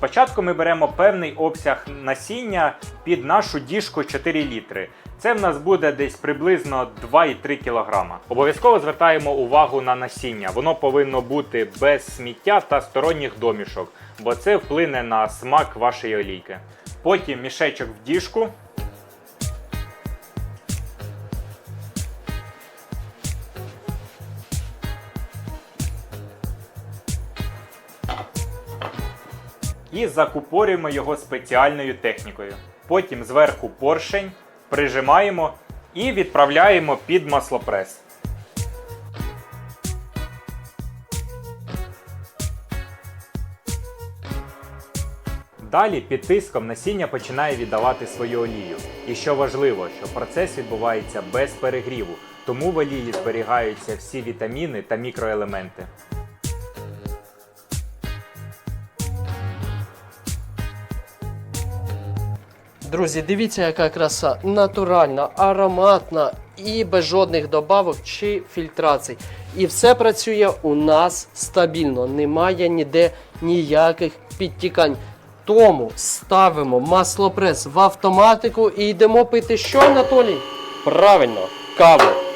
Спочатку ми беремо певний обсяг насіння під нашу діжку 4 літри. Це в нас буде десь приблизно 2,3 кг. Обов'язково звертаємо увагу на насіння. Воно повинно бути без сміття та сторонніх домішок, бо це вплине на смак вашої олійки. Потім мішечок в діжку. І закупорюємо його спеціальною технікою. Потім зверху поршень прижимаємо і відправляємо під маслопрес. Далі під тиском насіння починає віддавати свою олію. І що важливо, що процес відбувається без перегріву, тому в олії зберігаються всі вітаміни та мікроелементи. Друзі, дивіться, яка краса. Натуральна, ароматна і без жодних добавок чи фільтрацій. І все працює у нас стабільно. Немає ніде ніяких підтікань. Тому ставимо маслопрес в автоматику і йдемо пити що, Анатолій? Правильно, каву.